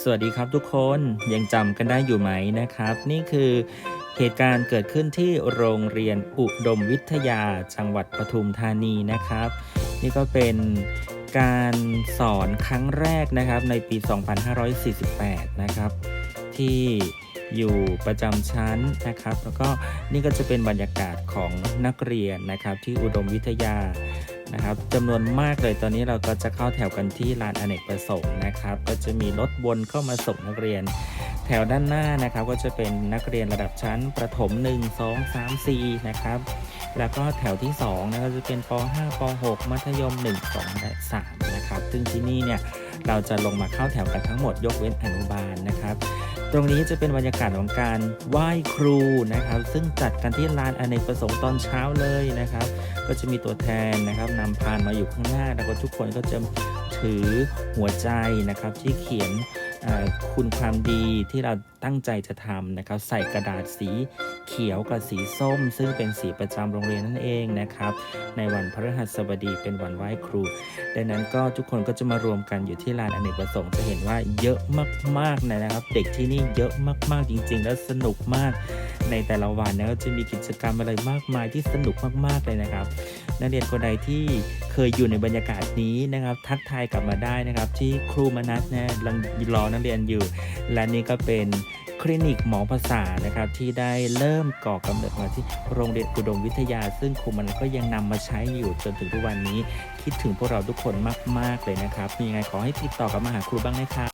สวัสดีครับทุกคนยังจำกันได้อยู่ไหมนะครับ นี่คือเหตุการณ์เกิดขึ้นที่โรงเรียนอุดมวิทยาจังหวัดปทุมธานีนะครับ นี่ก็เป็นการสอนครั้งแรกนะครับในปี 2548 นะครับ ที่อยู่ประจำชั้นนะครับ แล้วก็นี่ก็จะเป็นบรรยากาศของนักเรียนนะครับที่อุดมวิทยา นะครับจำนวนมากเลยตอนนี้เราก็จะเข้าแถวกันที่ลานอเนกประสงค์นะครับ ก็จะมีรถวนเข้ามาส่งนักเรียน แถวด้านหน้านะครับ ก็จะเป็นนักเรียนระดับชั้นประถม 1 2 3 4 นะครับ แล้วก็แถวที่2นะครับจะเป็นป .5 ป .6 มัธยม 1 2และ3นะครับ ซึ่งที่นี่เนี่ยเราจะลงมาเข้าแถวกันทั้งหมดยกเว้นอนุบาลนะครับ ตรงนี้จะเป็นบรรยากาศของการไหว้ครูนะครับ ซึ่งจัดกันที่ลานอเนกประสงค์ตอนเช้าเลยนะครับ ก็จะมีตัวแทนนะครับนำพานมาอยู่ข้างหน้า แล้วก็ทุกคนก็จะถือหัวใจนะครับที่เขียน คุณความดีที่เราตั้งใจจะทำนะครับ ใส่กระดาษสีเขียวกับสีส้ม ซึ่งเป็นสีประจำโรงเรียนนั่นเองนะครับ ในวันพฤหัสบดีเป็นวันไหว้ครู ดังนั้นก็ทุกคนก็จะมารวมกันอยู่ที่ลานอเนกประสงค์จะเห็นว่าเยอะมากๆนะครับ เด็กที่นี่เยอะมากๆจริง ๆ แล้วสนุกมาก ในแต่ละวันนะก็จะมีกิจกรรมอะไรมากมายที่สนุกมากๆเลยนะครับ นักเรียนคนใดที่เคยอยู่ในบรรยากาศนี้นะครับ ทักทายกลับมาได้นะครับ ที่ครูมนัสนะกำลังรอนักเรียนอยู่ และนี่ก็เป็นคลินิกหมอภาษานะครับที่ได้เริ่มก่อกำเนิดมาที่โรงเรียนอุดมวิทยา ซึ่งครูมนัสก็ยังนำมาใช้อยู่จนถึงทุกวันนี้ คิดถึงพวกเราทุกคนมาก ๆ เลยนะครับ มีไงขอให้ติดต่อกับมาหาครูบ้างนะครับ